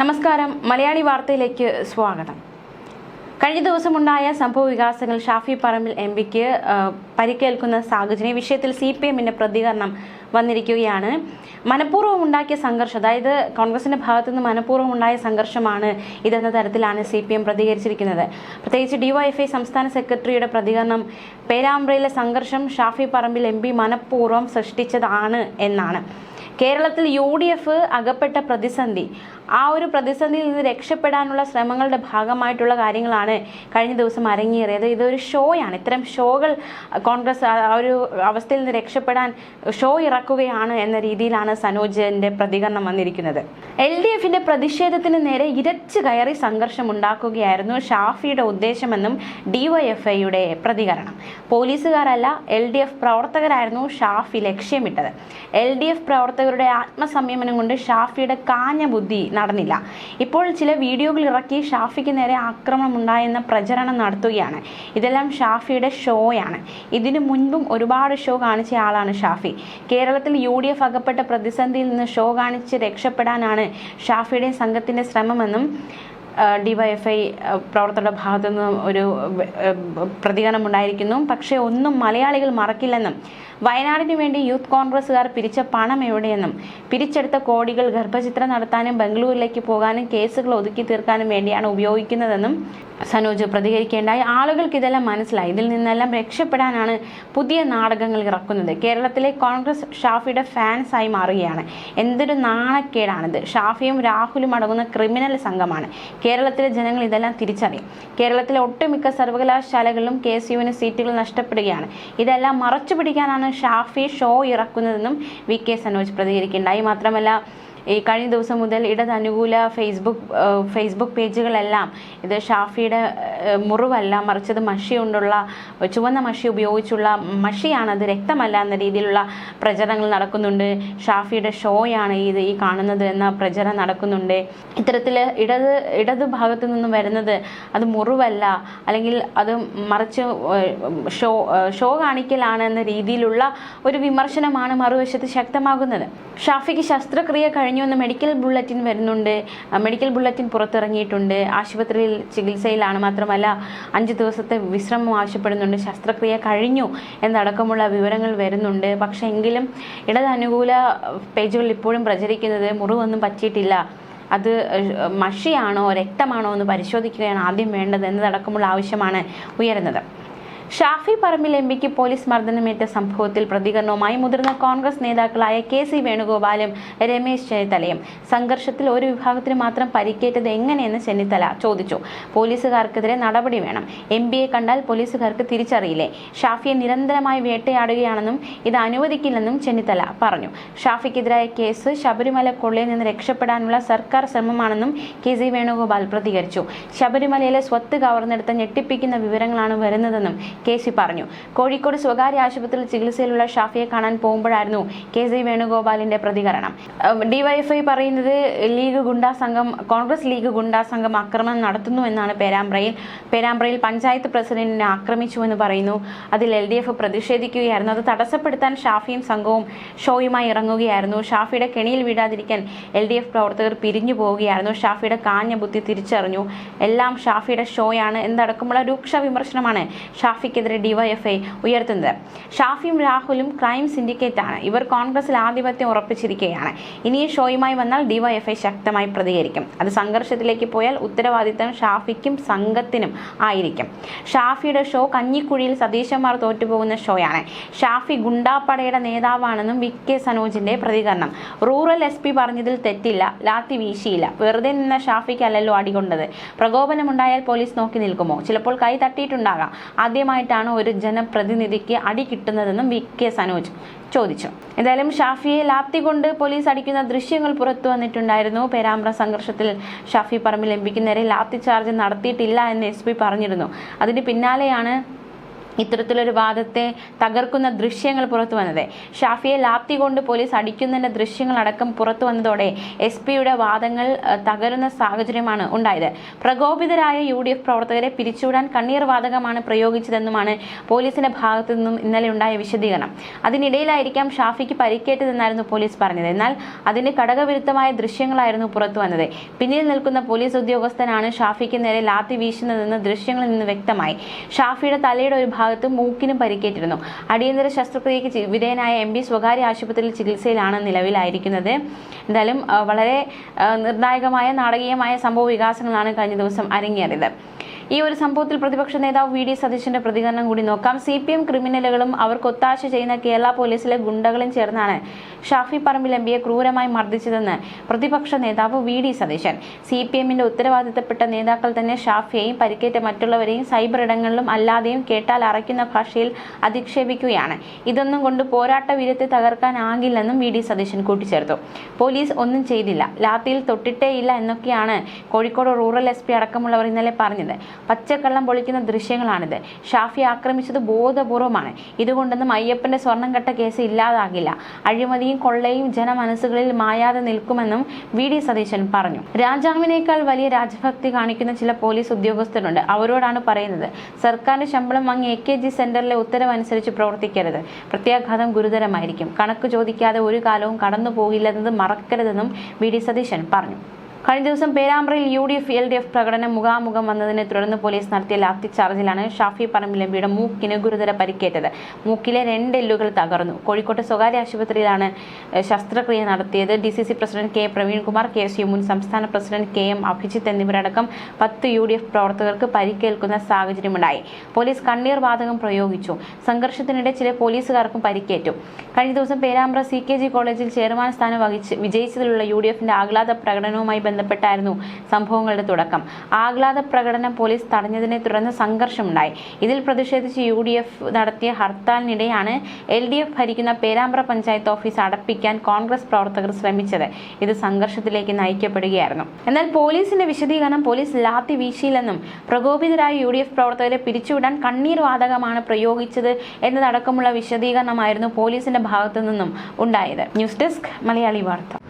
നമസ്കാരം. മലയാളി വാർത്തയിലേക്ക് സ്വാഗതം. കഴിഞ്ഞ ദിവസമുണ്ടായ സംഭവ വികാസങ്ങൾ ഷാഫി പറമ്പിൽ എം പിക്ക് പരിക്കേൽക്കുന്ന സാഹചര്യം വിഷയത്തിൽ സി പി എമ്മിന്റെ പ്രതികരണം വന്നിരിക്കുകയാണ്. മനഃപൂർവം ഉണ്ടാക്കിയ സംഘർഷം അതായത് കോൺഗ്രസിന്റെ ഭാഗത്തു നിന്ന് മനഃപൂർവം ഉണ്ടായ സംഘർഷമാണ് ഇതെന്ന തരത്തിലാണ് സി പി എം പ്രതികരിച്ചിരിക്കുന്നത്. പ്രത്യേകിച്ച് ഡിവൈഎഫ്ഐ സംസ്ഥാന സെക്രട്ടറിയുടെ പ്രതികരണം പേരാമ്പ്രയിലെ സംഘർഷം ഷാഫി പറമ്പിൽ എം പി മനഃപൂർവം സൃഷ്ടിച്ചതാണ് എന്നാണ്. കേരളത്തിൽ യു ഡി എഫ് അകപ്പെട്ട പ്രതിസന്ധി ആ ഒരു പ്രതിസന്ധിയിൽ നിന്ന് രക്ഷപ്പെടാനുള്ള ശ്രമങ്ങളുടെ ഭാഗമായിട്ടുള്ള കാര്യങ്ങളാണ് കഴിഞ്ഞ ദിവസം അരങ്ങേറിയത്. ഇതൊരു ഷോയാണ്. ഇത്തരം ഷോകൾ കോൺഗ്രസ് ആ ഒരു അവസ്ഥയിൽ നിന്ന് രക്ഷപ്പെടാൻ ഷോ ഇറക്കുകയാണ് എന്ന രീതിയിലാണ് സനോജിന്റെ പ്രതികരണം വന്നിരിക്കുന്നത്. എൽ ഡി എഫിന്റെ പ്രതിഷേധത്തിന് നേരെ ഇരച്ചു കയറി സംഘർഷം ഉണ്ടാക്കുകയായിരുന്നു ഷാഫിയുടെ ഉദ്ദേശമെന്നും ഡിവൈഎഫ്ഐയുടെ പ്രതികരണം. പോലീസുകാരല്ല എൽ ഡി എഫ് പ്രവർത്തകരായിരുന്നു ഷാഫി ലക്ഷ്യമിട്ടത്. എൽ ഡി എഫ് പ്രവർത്തകരുടെ ആത്മസംയമനം കൊണ്ട് ഷാഫിയുടെ കാഞ്ഞ ബുദ്ധി നടന്നില്ല. ഇപ്പോൾ ചില വീഡിയോകൾ ഇറക്കി ഷാഫിക്ക് നേരെ ആക്രമണം ഉണ്ടായെന്ന പ്രചരണം നടത്തുകയാണ്. ഇതെല്ലാം ഷാഫിയുടെ ഷോയാണ്. ഇതിനു മുൻപും ഒരുപാട് ഷോ കാണിച്ച ആളാണ് ഷാഫി. കേരളത്തിൽ യു ഡി എഫ് അകപ്പെട്ട പ്രതിസന്ധിയിൽ നിന്ന് ഷോ കാണിച്ച് രക്ഷപ്പെടാനാണ് ഷാഫിയുടെ സംഘത്തിന്റെ ശ്രമമെന്നും ഡിവൈഎഫ്ഐ പ്രവർത്തകരുടെ ഭാഗത്തു നിന്നും ഒരു ഏഹ്, പ്രതികരണം ഉണ്ടായിരിക്കുന്നു പക്ഷേ ഒന്നും മലയാളികൾ മറക്കില്ലെന്നും വയനാടിന് വേണ്ടി യൂത്ത് കോൺഗ്രസ്സുകാർ പിരിച്ച പണം എവിടെയെന്നും പിരിച്ചെടുത്ത കോടികൾ ഗർഭചിത്രം നടത്താനും ബംഗളൂരിലേക്ക് പോകാനും കേസുകൾ ഒതുക്കി തീർക്കാനും വേണ്ടിയാണ് ഉപയോഗിക്കുന്നതെന്നും സനോജ് പ്രതികരിക്കേണ്ടായി. ആളുകൾക്ക് ഇതെല്ലാം മനസ്സിലായി. ഇതിൽ നിന്നെല്ലാം രക്ഷപ്പെടാനാണ് പുതിയ നാടകങ്ങൾ ഇറക്കുന്നത്. കേരളത്തിലെ കോൺഗ്രസ് ഷാഫിയുടെ ഫാൻസായി മാറുകയാണ്. എന്തൊരു നാണക്കേടാണിത്. ഷാഫിയും രാഹുലും അടങ്ങുന്ന ക്രിമിനൽ സംഘമാണ്. കേരളത്തിലെ ജനങ്ങൾ ഇതെല്ലാം തിരിച്ചറിയും. കേരളത്തിലെ ഒട്ടുമിക്ക സർവകലാശാലകളിലും കെ സിയുവിന് യുവിന് സീറ്റുകൾ നഷ്ടപ്പെടുകയാണ്. ഇതെല്ലാം മറച്ചു പിടിക്കാനാണ് ഷാഫി ഷോ ഇറക്കുന്നതെന്നും വി കെ സനോജ് പ്രതികരിക്കുന്നുണ്ടായി മാത്രമല്ല ഈ കഴിഞ്ഞ ദിവസം മുതൽ ഇടത് അനുകൂല ഫേസ്ബുക്ക് ഫേസ്ബുക്ക് പേജുകളെല്ലാം ഇത് ഷാഫിയുടെ മുറിവല്ല മുറിവല്ല മറിച്ചത് മഷി കൊണ്ടുള്ള ചുവന്ന മഷി ഉപയോഗിച്ചുള്ള മഷിയാണ് അത് രക്തമല്ല എന്ന രീതിയിലുള്ള പ്രചരണങ്ങൾ നടക്കുന്നുണ്ട്. ഷാഫിയുടെ ഷോയാണ് ഇത് ഈ കാണുന്നത് എന്ന പ്രചരണം നടക്കുന്നുണ്ട്. ഇത്തരത്തിൽ ഇടത് ഇടത് ഭാഗത്തു നിന്നും വരുന്നത് അത് മുറിവല്ല അല്ലെങ്കിൽ അത് മറിച്ച് ഷോ ഷോ കാണിക്കലാണ് എന്ന രീതിയിലുള്ള ഒരു വിമർശനമാണ് മറുവശത്ത് ശക്തമാകുന്നത്. ഷാഫിക്ക് ശസ്ത്രക്രിയ കഴിഞ്ഞുവെന്ന് മെഡിക്കൽ ബുള്ളറ്റിൻ വരുന്നുണ്ട്. മെഡിക്കൽ ബുള്ളറ്റിൻ പുറത്തിറങ്ങിയിട്ടുണ്ട്. ആശുപത്രിയിൽ ചികിത്സയിലാണ് മാത്രമല്ല അഞ്ച് ദിവസത്തെ വിശ്രമം ആവശ്യപ്പെടുന്നുണ്ട്. ശസ്ത്രക്രിയ കഴിഞ്ഞു എന്നടക്കമുള്ള വിവരങ്ങൾ വരുന്നുണ്ട്. പക്ഷേ എങ്കിലും ഇടത് അനുകൂല പേജുകൾ ഇപ്പോഴും പ്രചരിക്കുന്നത് മുറിവൊന്നും പറ്റിയിട്ടില്ല. അത് മഷിയാണോ രക്തമാണോ എന്ന് പരിശോധിക്കുകയാണ് ആദ്യം വേണ്ടത് എന്നതടക്കമുള്ള ആവശ്യമാണ് ഉയരുന്നത്. ഷാഫി പറമ്പിൽ എം പിക്ക് പോലീസ് മർദ്ദനമേറ്റ സംഭവത്തിൽ പ്രതികരണവുമായി മുതിർന്ന കോൺഗ്രസ് നേതാക്കളായ കെ സി വേണുഗോപാലും രമേശ് ചെന്നിത്തലയും സംഘർഷത്തിൽ ഒരു വിഭാഗത്തിന് മാത്രം പരിക്കേറ്റത് എങ്ങനെയെന്ന് ചെന്നിത്തല ചോദിച്ചു. പോലീസുകാർക്കെതിരെ നടപടി വേണം. എം പിയെ കണ്ടാൽ പോലീസുകാർക്ക് തിരിച്ചറിയില്ലേ? ഷാഫിയെ നിരന്തരമായി വേട്ടയാടുകയാണെന്നും ഇത് അനുവദിക്കില്ലെന്നും ചെന്നിത്തല പറഞ്ഞു. ഷാഫിക്കെതിരായ കേസ് ശബരിമല കൊള്ളയിൽ നിന്ന് രക്ഷപ്പെടാനുള്ള സർക്കാർ ശ്രമമാണെന്നും കെ സി വേണുഗോപാൽ പ്രതികരിച്ചു. ശബരിമലയിലെ സ്വത്ത് കവർന്നെടുത്ത ഞെട്ടിപ്പിക്കുന്ന വിവരങ്ങളാണ് വരുന്നതെന്നും കെ സി പറഞ്ഞു. കോഴിക്കോട് സ്വകാര്യ ആശുപത്രിയിൽ ചികിത്സയിലുള്ള ഷാഫിയെ കാണാൻ പോകുമ്പോഴായിരുന്നു കെ സി വേണുഗോപാലിന്റെ പ്രതികരണം. ഡിവൈഎഫ്ഐ പറയുന്നത് ലീഗ് ഗുണ്ടാ സംഘം കോൺഗ്രസ് ലീഗ് ഗുണ്ടാ സംഘം ആക്രമണം നടത്തുന്നു എന്നാണ് പേരാമ്പ്രയിൽ. പേരാമ്പ്രയിൽ പഞ്ചായത്ത് പ്രസിഡന്റിനെ ആക്രമിച്ചുവെന്ന് പറയുന്നു. അതിൽ എൽ ഡി എഫ് പ്രതിഷേധിക്കുകയായിരുന്നു. അത് തടസ്സപ്പെടുത്താൻ ഷാഫിയും സംഘവും ഷോയുമായി ഇറങ്ങുകയായിരുന്നു. ഷാഫിയുടെ കെണിയിൽ വീടാതിരിക്കാൻ എൽ ഡി എഫ് പ്രവർത്തകർ പിരിഞ്ഞു പോവുകയായിരുന്നു. ഷാഫിയുടെ കാഞ്ഞ ബുദ്ധി തിരിച്ചറിഞ്ഞു. എല്ലാം ഷാഫിയുടെ ഷോയാണ്. എന്നടക്കമുള്ള രൂക്ഷ വിമർശനമാണ് ഷാഫിക്കെതിരെ ഡിവൈഎഫ്ഐ ഉയർത്തുന്നത്. ഷാഫിയും രാഹുലും ക്രൈം സിൻഡിക്കേറ്റ് ആണ് ഇവർ കോൺഗ്രസിൽ ആധിപത്യം ഉറപ്പിച്ചിരിക്കുകയാണ്. ഇനി ഷോയുമായി വന്നാൽ ഡിവൈഎഫ്ഐ ശക്തമായി പ്രതികരിക്കും. അത് സംഘർഷത്തിലേക്ക് പോയാൽ ഉത്തരവാദിത്തം ഷാഫിക്കും സംഘത്തിനും ആയിരിക്കും. ഷാഫിയുടെ ഷോ കഞ്ഞിക്കുഴിയിൽ സതീശന്മാർ തോറ്റുപോകുന്ന ഷോയാണ്. ഷാഫി ഗുണ്ടാപ്പടയുടെ നേതാവാണെന്നും വി കെ സനോജിന്റെ പ്രതികരണം. റൂറൽ എസ് പി പറഞ്ഞതിൽ തെറ്റില്ല ലാത്തി വീശിയില്ല. വെറുതെ നിന്ന ഷാഫിക്കല്ലല്ലോ അടികൊണ്ടത്. പ്രകോപനമുണ്ടായാൽ പോലീസ് നോക്കി നിൽക്കുമോ? ചിലപ്പോൾ കൈ തട്ടിയിട്ടുണ്ടാകാം. ആദ്യമായിട്ടാണ് ഒരു ജനപ്രതിനിധിക്ക് അടി കിട്ടുന്നതെന്നും വി കെ സനോജ് ചോദിച്ചു. എന്തായാലും ഷാഫിയെ ലാപ്തി കൊണ്ട് പോലീസ് അടിക്കുന്ന ദൃശ്യങ്ങൾ പുറത്തു വന്നിട്ടുണ്ടായിരുന്നു. പേരാമ്പ്ര സംഘർഷത്തിൽ ഷാഫി പറമ്പിൽ എം പിക്ക് നേരെ ലാത്തി ചാർജ് നടത്തിയിട്ടില്ല എന്ന് എസ് പി പറഞ്ഞിരുന്നു. അതിന് പിന്നാലെയാണ് ഇത്തരത്തിലൊരു വാദത്തെ തകർക്കുന്ന ദൃശ്യങ്ങൾ പുറത്തു വന്നത്. ഷാഫിയെ ലാപ്തി കൊണ്ട് പോലീസ് അടിക്കുന്നതിന്റെ ദൃശ്യങ്ങളടക്കം പുറത്തു വന്നതോടെ എസ് പിയുടെ വാദങ്ങൾ തകരുന്ന സാഹചര്യമാണ് ഉണ്ടായത്. പ്രകോപിതരായ യു ഡി എഫ് പ്രവർത്തകരെ പിരിച്ചുവിടാൻ കണ്ണീർ വാതകമാണ് പ്രയോഗിച്ചതെന്നുമാണ് പോലീസിന്റെ ഭാഗത്തു നിന്നും ഇന്നലെ ഉണ്ടായ വിശദീകരണം. അതിനിടയിലായിരിക്കാം ഷാഫിക്ക് പരിക്കേറ്റതെന്നായിരുന്നു പോലീസ് പറഞ്ഞത്. എന്നാൽ അതിന് ഘടകവിരുദ്ധമായ ദൃശ്യങ്ങളായിരുന്നു പുറത്തു വന്നത്. പിന്നിൽ നിൽക്കുന്ന പോലീസ് ഉദ്യോഗസ്ഥനാണ് ഷാഫിക്ക് നേരെ ലാത്തി വീശുന്നതെന്ന് ദൃശ്യങ്ങളിൽ നിന്ന് വ്യക്തമായി. ഷാഫിയുടെ തലയുടെ ഒരു ഭാഗത്ത് മൂക്കിനും പരിക്കേറ്റിരുന്നു. അടിയന്തര ശസ്ത്രക്രിയയ്ക്ക് വിധേയനായ എം പി സ്വകാര്യ ആശുപത്രിയിൽ ചികിത്സയിലാണ് നിലവിലായിരിക്കുന്നത്. എന്തായാലും വളരെ നിർണായകമായ നാടകീയമായ സംഭവ വികാസങ്ങളാണ് കഴിഞ്ഞ ദിവസം അരങ്ങേറിയത്. ഈ ഒരു സംഭവത്തിൽ പ്രതിപക്ഷ നേതാവ് വി ഡി സതീശന്റെ പ്രതികരണം കൂടി നോക്കാം. സി പി എം ക്രിമിനലുകളും അവർക്ക് ഒത്താശ ചെയ്യുന്ന കേരള പോലീസിലെ ഗുണ്ടകളും ചേർന്നാണ് ഷാഫി പറമ്പിൽ എം ക്രൂരമായി മർദ്ദിച്ചതെന്ന് പ്രതിപക്ഷ നേതാവ് V D Satheesan. C P എമ്മിന്റെ ഉത്തരവാദിത്തപ്പെട്ട നേതാക്കൾ തന്നെ ഷാഫിയെയും പരിക്കേറ്റ മറ്റുള്ളവരെയും സൈബർ ഇടങ്ങളിലും അല്ലാതെയും കേട്ടാൽ അറയ്ക്കുന്ന ഭാഷയിൽ അധിക്ഷേപിക്കുകയാണ്. ഇതൊന്നും കൊണ്ട് പോരാട്ട വീരത്തെ തകർക്കാനാകില്ലെന്നും വി ഡി സതീശൻ കൂട്ടിച്ചേർത്തു. പോലീസ് ഒന്നും ചെയ്തില്ല. ലാത്തിയിൽ തൊട്ടിട്ടേയില്ല എന്നൊക്കെയാണ് കോഴിക്കോട് റൂറൽ എസ് പി അടക്കമുള്ളവർ ഇന്നലെ പറഞ്ഞത്. പച്ചക്കള്ളം പൊളിക്കുന്ന ദൃശ്യങ്ങളാണിത്. ഷാഫി ആക്രമിച്ചത് ബോധപൂർവമാണ്. ഇതുകൊണ്ടൊന്നും അയ്യപ്പന്റെ സ്വർണം കെട്ട കേസ് ഇല്ലാതാകില്ല. അഴിമതിയും കൊള്ളയും ജനമനസ്സുകളിൽ മായാതെ നിൽക്കുമെന്നും വി ഡി സതീശൻ പറഞ്ഞു. രാജാവിനേക്കാൾ വലിയ രാജഭക്തി കാണിക്കുന്ന ചില പോലീസ് ഉദ്യോഗസ്ഥരുണ്ട്. അവരോടാണ് പറയുന്നത് സർക്കാരിന്റെ ശമ്പളം വാങ്ങി എ കെ ജി സെന്ററിലെ ഉത്തരവനുസരിച്ച് പ്രവർത്തിക്കരുത്. പ്രത്യാഘാതം ഗുരുതരമായിരിക്കും. കണക്ക് ചോദിക്കാതെ ഒരു കാലവും കടന്നു പോകില്ലെന്നത് മറക്കരുതെന്നും വി ഡി സതീശൻ പറഞ്ഞു. കഴിഞ്ഞ ദിവസം പേരാമ്പ്രയിൽ U D F L D F പ്രകടനം മുഖാമുഖം വന്നതിനെ തുടർന്ന് പോലീസ് നടത്തിയ ലാത്തി ചാർജിലാണ് ഷാഫി പറമ്പിലമ്പിയുടെ മൂക്കിന് ഗുരുതര പരിക്കേറ്റത്. മൂക്കിലെ രണ്ട് എല്ലുകൾ തകർന്നു. കോഴിക്കോട്ടെ സ്വകാര്യ ആശുപത്രിയിലാണ് ശസ്ത്രക്രിയ നടത്തിയത് D C C president K. Praveenkumar K. U മുൻ സംസ്ഥാന പ്രസിഡന്റ് കെ. എം. അഭിജിത്ത് എന്നിവരടക്കം പത്ത് യു ഡി എഫ് പ്രവർത്തകർക്ക് പരിക്കേൽക്കുന്ന സാഹചര്യമുണ്ടായി. പോലീസ് കണ്ണീർ വാതകം പ്രയോഗിച്ചു. സംഘർഷത്തിനിടെ ചില പോലീസുകാർക്കും പരിക്കേറ്റു. കഴിഞ്ഞ ദിവസം പേരാമ്പ്ര സി കെ ജി കോളേജിൽ ചെയർമാൻ സ്ഥാനം വഹിച്ച് വിജയിച്ചതിലുള്ള യു ഡി എഫിന്റെ ആഹ്ലാദ പ്രകടനവുമായി ബന്ധപ്പെട്ടായിരുന്നു സംഭവങ്ങളുടെ തുടക്കം. ആഹ്ലാദ പ്രകടനം പോലീസ് തടഞ്ഞതിനെ തുടർന്ന് സംഘർഷമുണ്ടായി. ഇതിൽ പ്രതിഷേധിച്ച് യു ഡി എഫ് നടത്തിയ ഹർത്താലിനിടെയാണ് എൽ ഡി എഫ് ഭരിക്കുന്ന പേരാമ്പ്ര പഞ്ചായത്ത് ഓഫീസ് അടപ്പിക്കാൻ കോൺഗ്രസ് പ്രവർത്തകർ ശ്രമിച്ചത്. ഇത് സംഘർഷത്തിലേക്ക് നയിക്കപ്പെടുകയായിരുന്നു. എന്നാൽ പോലീസിന്റെ വിശദീകരണം പോലീസ് ലാത്തി വീശിയില്ലെന്നും പ്രകോപിതരായ യു ഡി എഫ് പ്രവർത്തകരെ പിരിച്ചുവിടാൻ കണ്ണീർ വാതകമാണ് പ്രയോഗിച്ചത് എന്നതടക്കമുള്ള വിശദീകരണമായിരുന്നു പോലീസിന്റെ ഭാഗത്തു നിന്നും ഉണ്ടായത്. ന്യൂസ് ഡെസ്ക് മലയാളി വാർത്ത.